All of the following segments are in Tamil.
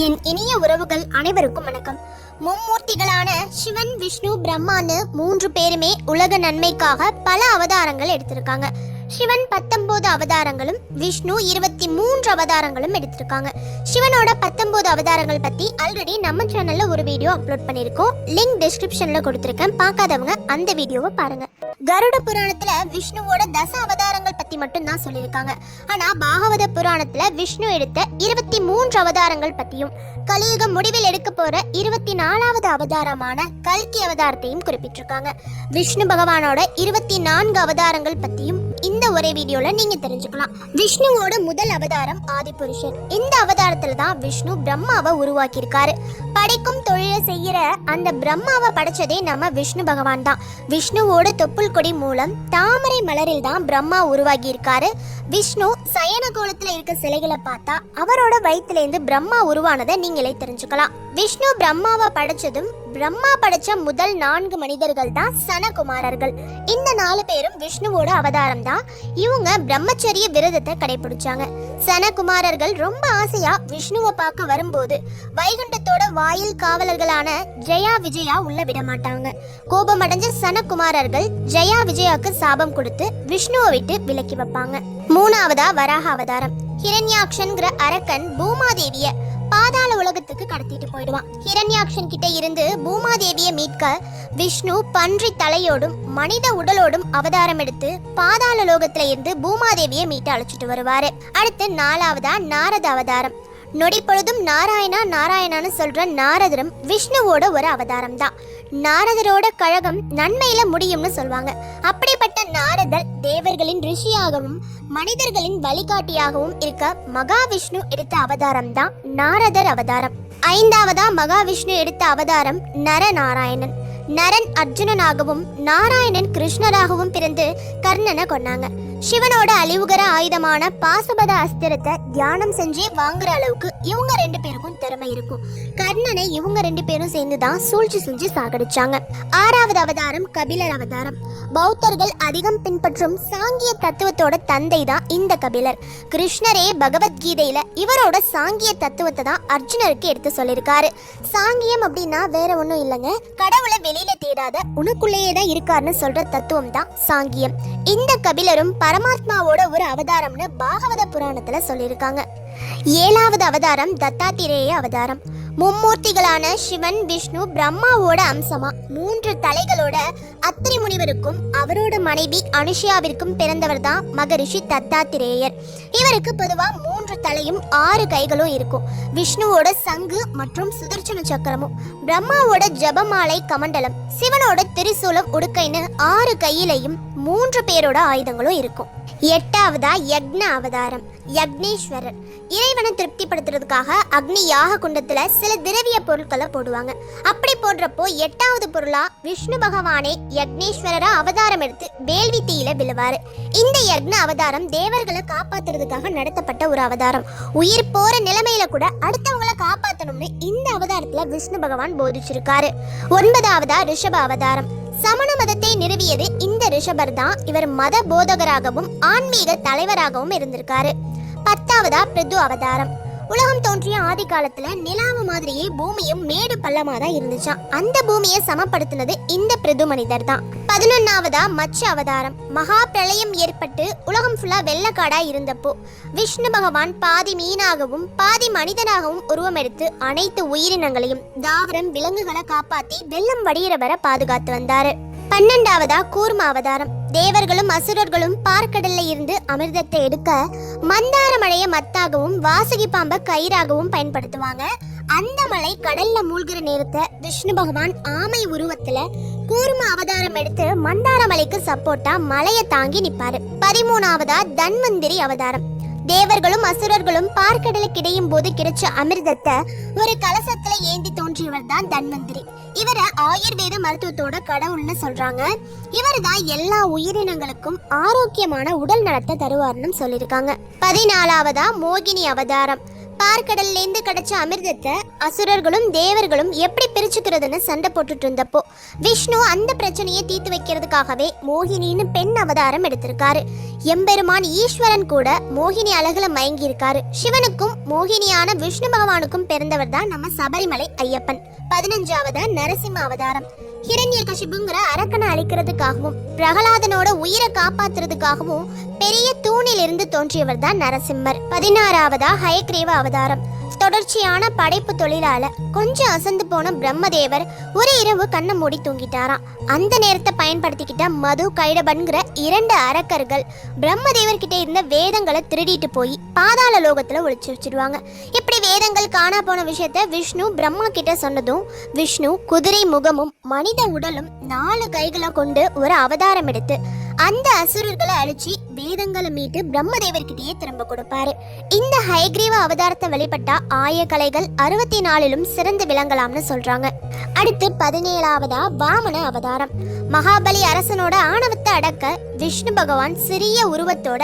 என் இனிய உறவுகள் அனைவருக்கும் வணக்கம். மும்மூர்த்திகளான சிவன் விஷ்ணு பிரம்மான்னு மூன்று பேருமே உலக நன்மைக்காக பல அவதாரங்கள் எடுத்திருக்காங்க. சிவன் பத்தொன்பது அவதாரங்களும் விஷ்ணு இருபத்தி மூன்று அவதாரங்களும் எடுத்திருக்காங்க. சிவனோட பத்தொன்பது அவதாரங்கள் பத்தி ஆல்ரெடி நம்ம சேனல்ல ஒரு வீடியோ அப்லோட் பண்ணிருக்கோம் லிங்க் டிஸ்கிரிப்ஷன்ல கொடுத்திருக்கேன். பார்க்காதவங்க அந்த வீடியோவை பாருங்க. கருட புராணத்துல விஷ்ணுவோட தச அவதாரங்கள் பத்தி மட்டும் தான் சொல்லியிருக்காங்க. ஆனா பாகவத புராணத்துல விஷ்ணு எடுத்த இருபத்தி மூன்று அவதாரங்கள் பத்தியும் கலியுகம் முடிவில் எடுக்க போற இருபத்தி நாலாவது அவதாரமான கல்கி அவதாரத்தையும் குறிப்பிட்டிருக்காங்க. விஷ்ணு பகவானோட இருபத்தி நான்கு அவதாரங்கள் பத்தியும் ஒரே வீடியோல நீங்க தெரிஞ்சுக்கலாம். விஷ்ணுவோட முதல் அவதாரம் ஆதிபுருஷன். இந்த அவதாரத்துல தான் விஷ்ணு பிரம்மாவை உருவாக்கியிருக்காரு. படைக்கும் தொழிலை செய்யற அந்த பிரம்மாவை படைச்சதே நம்ம விஷ்ணு பகவான் தான். விஷ்ணுவோட தொப்புள் கொடி மூலம் தாமரை மலரில் தான் பிரம்மா உருவாகி இருக்காரு விஷ்ணு சயன கோலத்துல இருக்க சிலைகளை பார்த்தா அவரோட வயித்துல இருந்து பிரம்மா உருவானதை நீங்களே தெரிஞ்சுக்கலாம். விஷ்ணு பிரம்மாவை படைச்சதும் பிரம்மா படைச்ச முதல் நான்கு மனிதர்கள் தான் சனகுமாரர்கள். இந்த நாலு பேரும் விஷ்ணுவோட அவதாரம் தான். இவங்க பிரம்மச்சரிய விரதத்தை கடைபிடிச்சாங்க. சனகுமாரர்கள் ரொம்ப ஆசையா விஷ்ணுவை பார்க்க வரும்போது வைகுண்டத்தோட வாயில் காவலர்களான ஜெயா விஜயா உள்ள விட மாட்டாங்க. கோபமடைஞ்ச சனகுமாரர்கள் ஜெயா விஜயாக்கு சாபம் கொடுத்து விஷ்ணுவை விட்டு விலக்கி வைப்பாங்க. மூணாவதா வராக அவதாரம். ஹிரண்யாக்ஷன்கிற அரக்கன் பூமாதேவிய பாதாள உலகத்துக்கு கடத்திட்டு போயிடுவான். ஹிரண்யாக்ஷன் கிட்ட இருந்து பூமாதேவியை மீட்க விஷ்ணு பன்றி தலையோடும் மனித உடலோடும் அவதாரம் எடுத்து பாதாள லோகத்துல இருந்து பூமாதேவியை மீட்டு அழைச்சிட்டு வருவாரு. அடுத்து நாலாவதா நாரத அவதாரம். நொடி பொழுதும் நாராயணா நாராயணான்னு சொல்ற நாரதரும் விஷ்ணுவோட ஒரு அவதாரம் தான் நாரதரோட கழகம் நன்மையில முடியும்னு சொல்லுவாங்க அப்படிப்பட்ட நாரதர் தேவர்களின் ரிஷியாகவும் மனிதர்களின் வழிகாட்டியாகவும் இருக்க மகாவிஷ்ணு எடுத்த அவதாரம் தான் நாரதர் அவதாரம். ஐந்தாவதா மகாவிஷ்ணு எடுத்த அவதாரம் நரநாராயணன். நரன் அர்ஜுனனாகவும் நாராயணன் கிருஷ்ணராகவும் பிறந்து கர்ணனை கொன்னாங்க. சிவனோட அழிவுகர ஆயுதமான பாசுபத அஸ்திரத்தை தியானம் செஞ்சே வாங்குற அளவுக்கு இவங்க ரெண்டு பேருக்கும் திறமை இருக்கும். கர்ணனை இவங்க ரெண்டு பேரும் சேர்ந்து தான் சூழ்ச்சி செஞ்சு சாகடிச்சாங்க. ஆறாவது அவதாரம் கபிலர் அவதாரம். பௌத்தர்கள் அதிகம் பின்பற்றும் சாங்கிய தத்துவத்தோட தந்தை தான் இந்த கபிலர். கிருஷ்ணரே பகவத்கீதையில இவரோட சாங்கிய தத்துவத்தை தான் அர்ஜுனருக்கு எடுத்து சொல்லியிருக்காரு. சாங்கியம் அப்படின்னா வேற ஒன்றும் இல்லைங்க. கடவுளை வெளியில தேடாத உனக்குள்ளேயே தான் இருக்காருன்னு சொல்ற தத்துவம் தான் சாங்கியம். இந்த கபிலரும் பரமாத்மாவோட ஒரு அவதாரம்னு பாகவத புராணத்துல சொல்லியிருக்காங்க. ஏழாவது அவதாரம் தத்தாத்திரேய அவதாரம். மும்மூர்த்திகளான சிவன் விஷ்ணு பிரம்மாவோட அம்சமா. மூன்று தலைகளோட அத்திரி முனிவருக்கும் அவரோட மனைவி அனுஷியாவிற்கும் பிறந்தவர் தான் மகரிஷி தத்தாத்திரேயர். இவருக்கு பொதுவா மூன்று தலையும் ஆறு கைகளும் இருக்கும். விஷ்ணுவோட சங்கு மற்றும் சுதர்சன சக்கரமும் பிரம்மாவோட ஜபமாலை கமண்டலம் சிவனோட திரிசூலம் உடுக்கைன்னு ஆறு கையிலையும் மூன்று பேரோட ஆயுதங்களும் இருக்கும். எட்டாவதா யக்ன அவதாரம். யக்னேஸ்வரர். இறைவனை திருப்திப்படுத்துறதுக்காக அக்னி யாக குண்டத்துல சில திரவிய பொருட்களை போடுவாங்க. அப்படி போடுறப்போ எட்டாவது பொருளா விஷ்ணு பகவானே யக்னேஸ்வரரா அவதாரம் எடுத்து வேள்வி தீயில விழுவாரு. இந்த யக்ன அவதாரம் தேவர்களை காப்பாத்துறதுக்காக நடத்தப்பட்ட ஒரு அவதாரம். உயிர் போற நிலைமையில கூட அடுத்தவங்களை காப்பாத்தணும்னு இந்த அவதாரத்துல விஷ்ணு பகவான் போதிச்சிருக்காரு. ஒன்பதாவதா ரிஷப அவதாரம். சமண மதத்தை நிறுவியது இந்த ரிஷபர் தான். இவர் மத போதகராகவும் ஆன்மீக தலைவராகவும் இருந்திருக்காரு. பத்தாவதா பிரிது அவதாரம். உலகம் தோன்றிய ஆதி காலத்துல நிலாவு மாதிரியே பூமியும் மேடு பள்ளமா தான் இருந்துச்சாம். அந்த பூமியை சமப்படுத்தினது இந்த பிரது மனிதர் தான். பதினொன்னாவதா மச்ச அவதாரம். மகா பிரளயம் ஏற்பட்டு உலகம் ஃபுல்லா வெள்ளக்காடா இருந்தப்போ விஷ்ணு பகவான் பாதி மீனாகவும் பாதி மனிதனாகவும் உருவமெடுத்து அனைத்து உயிரினங்களையும் தாவரம் விலங்குகளை காப்பாத்தி வெள்ளம் வடிகிற வர பாதுகாத்து வந்தாரு. பன்னெண்டாவதா கூர்ம அவதாரம். தேவர்களும் அசுரர்களும் பார்க்கடல்ல இருந்து அமிர்தத்தை எடுக்க மந்தார மழைய மத்தாகவும் வாசகி பாம்பை கயிறாகவும் பயன்படுத்துவாங்க. அந்த மலை கடல்ல மூழ்கிற நேரத்தை விஷ்ணு பகவான் ஆமை உருவத்துல கூர்ம அவதாரம் எடுத்து மந்தார மலைக்கு சப்போர்ட்டா மலையை தாங்கி நிப்பாரு. பதிமூணாவதா தன்வந்திரி அவதாரம். தேவர்களும் அசுரர்களும் பார்க்கடலுக்கு இடையும் போது கிடைச்ச அமிர்தத்தை ஒரு கலசத்துல ஏந்தி தோன்றியவர் தான் தன்வந்திரி. இவரை ஆயுர்வேத மருத்துவத்தோட கடவுள்னு சொல்றாங்க. இவர் தான் எல்லா உயிரினங்களுக்கும் ஆரோக்கியமான உடல் நலத்தை தருவார்னு சொல்லியிருக்காங்க. பதினாலாவதா மோகினி அவதாரம். பார்க்கடல்ல இருந்து கிடைச்ச அமிர்தத்தை அசுரர்களும் தேவர்களும் எப்படி பிரிச்சுக்கிறதுன்னு சண்டை போட்டுட்டு இருந்தப்போ விஷ்ணு அந்த பிரச்சனையை தீர்த்து வைக்கிறதுக்காகவே மோகினின்னு பெண் அவதாரம் எடுத்திருக்காரு. எம்பெருமான் ஈஸ்வரன் கூட மோகினி அழகுல மயங்கி இருக்காரு சிவனுக்கும் மோகினியான விஷ்ணு பகவானுக்கும் பிறந்தவர் தான் நம்ம சபரிமலை ஐயப்பன். பதினஞ்சாவது நரசிம்ம அவதாரம். ஹிரண்ய கசிபுங்கிற அரக்கனை அழிக்கிறதுக்காகவும் பிரகலாதனோட உயிரை காப்பாத்துறதுக்காகவும் பெரிய தூணிலிருந்து தோன்றியவர் தான் நரசிம்மர். பதினாறாவதா ஹயக்ரீவ அவதாரம். தொடர்ச்சியான படைப்பு தொழிலால கொஞ்சம் அசந்து போன பிரம்மதேவர் ஒரு இரவு கண்ணை மூடி தூங்கிட்டாராம். அந்த நேரத்தை பயன்படுத்திக்கிட்ட மது கைடபன்கிற இரண்டு அரக்கர்கள் பிரம்மதேவர் கிட்ட இருந்த வேதங்களை திருடிட்டு போய் பாதாள லோகத்துல ஒழிச்சு வச்சிருவாங்க. இப்படி வேதங்கள் காணா போன விஷயத்த விஷ்ணு பிரம்மா கிட்ட சொன்னதும் விஷ்ணு குதிரை முகமும் மனித உடலும் நாலு கைகளை கொண்டு ஒரு அவதாரம் எடுத்து அந்த அசுரர்களை அழிச்சு வேதங்களை மீட்டு பிரம்மதேவர்கிட்டயே திரும்ப கொடுப்பாரு. இந்த ஹைகிரீவ அவதாரத்தை வெளிப்பட்டா ஆய கலைகள் அறுபத்தி நாலிலும் சிறந்து விளங்கலாம்னு சொல்றாங்க. அடுத்து பதினேழாவதா வாமன அவதாரம். மகாபலி அரசனோட ஆணவத்தை அடக்க விஷ்ணு பகவான் சிறிய உருவத்தோட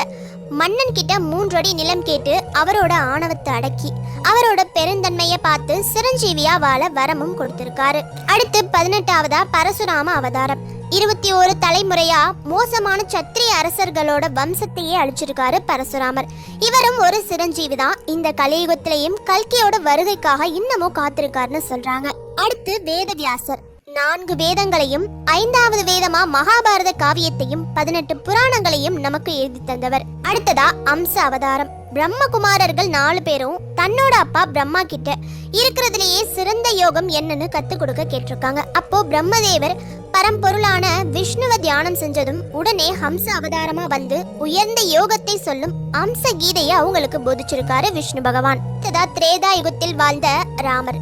மன்னன் கிட்ட மூன்றடி நிலம் கேட்டு அவரோட ஆணவத்தை அடக்கி அவரோட பெருந்தன்மையை பார்த்து சிரஞ்சீவியா வாழ வரமும் கொடுத்திருக்காரு. அடுத்து பதினெட்டாவதா பரசுராம அவதாரம். இருபத்தி ஒரு தலைமுறையா மோசமான சத்திரிய அரசர்களோட வம்சத்தையே அழிச்சிருக்காரு பரசுராமர். இவரும் ஒரு சிரஞ்சீவி தான் இந்த கலியுகத்திலையும் கல்கியோட வருகைக்காக இன்னமும் காத்திருக்காருன்னு சொல்றாங்க. அடுத்து வேதவியாசர். நான்கு வேதங்களையும் ஐந்தாவது வேதமா மகாபாரத காவியத்தையும் பதினெட்டு புராணங்களையும் நமக்கு எழுதி தந்தவர். அடுத்ததா அம்ச அவதாரம். பிரம்மகுமாரர்கள் நாலு பேரும் தன்னோட அப்பா பிரம்மா கிட்ட இருக்கிறதுலயே சிறந்த யோகம் என்னன்னு கத்து கொடுக்க கேட்டிருக்காங்க. அப்போ பிரம்மதேவர் பரம்பொருளான விஷ்ணுவை தியானம் செஞ்சதும் உடனே ஹம்ச அவதாரமா வந்து உயர்ந்த யோகத்தை சொல்லும் அம்ச கீதையை அவங்களுக்கு போதிச்சிருக்காரு விஷ்ணு பகவான். திரேதா யுகத்தில் வாழ்ந்த ராமர்.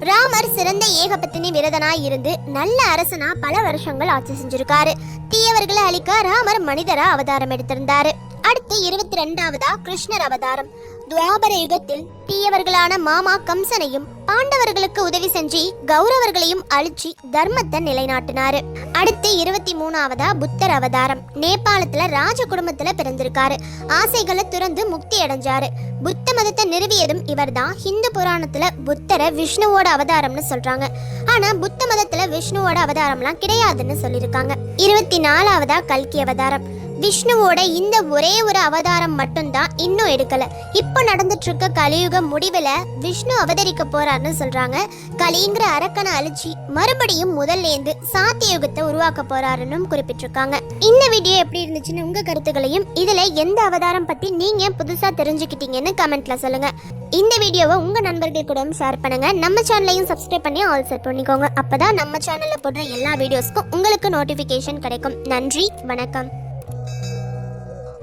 ராமர் சிறந்த ஏகபத்தினி விரதனாய் இருந்து நல்ல அரசனா பல வருஷங்கள் ஆட்சி செஞ்சிருக்காரு. தீயவர்களை அழிக்க ராமர் மனிதரா அவதாரம் எடுத்திருந்தாரு. அடுத்து இருபத்தி ரெண்டாவதா கிருஷ்ணர் அவதாரம். துவாபர யுகத்தில் தீயவர்களான மாமா கம்சனையும் பாண்டவர்களுக்கு உதவி செஞ்சு கௌரவர்களையும் அழிச்சு தர்மத்தை நிலைநாட்டினாரு. அடுத்து இருபத்தி மூணாவதா புத்தர் அவதாரம். நேபாளத்துல ராஜ குடும்பத்துல பிறந்திருக்காரு. ஆசைகளை துறந்து முக்தி அடைஞ்சாரு. புத்த மதத்தை நிறுவியதும் இவர்தான் ஹிந்து புராணத்துல புத்தரை விஷ்ணுவோட அவதாரம்னு சொல்றாங்க. ஆனா புத்த மதத்துல விஷ்ணுவோட அவதாரம்லாம் கிடையாதுன்னு சொல்லியிருக்காங்க. இருபத்தி நாலாவதா கல்கி அவதாரம். விஷ்ணுவோட இந்த ஒரே ஒரு அவதாரம் மட்டும்தான் இன்னும் எடுக்கல. இப்போ நடந்துட்டு இருக்க கலியுக முடிவில் விஷ்ணு அவதரிக்க போறாருன்னு சொல்றாங்க. கலிங்கிற அரக்கனை அழிச்சு மறுபடியும் முதல்லேந்து சாத்தியுகத்தை உருவாக்க போறாருன்னு குறிப்பிட்டிருக்காங்க இந்த வீடியோ எப்படி இருந்துச்சுன்னு உங்க கருத்துக்களையும் இதுல எந்த அவதாரம் பத்தி நீங்க புதுசா தெரிஞ்சுக்கிட்டீங்கன்னு கமெண்ட்ல சொல்லுங்க. இந்த வீடியோவை உங்க நண்பர்கள் கூட ஷேர் பண்ணுங்க. நம்ம சேனலையும் சப்ஸ்கிரைப் பண்ணி ஆல் செட் பண்ணிக்கோங்க. அப்பதான் நம்ம சேனல்ல போடுற எல்லா வீடியோஸ்க்கும் உங்களுக்கு நோட்டிபிகேஷன் கிடைக்கும். நன்றி வணக்கம்.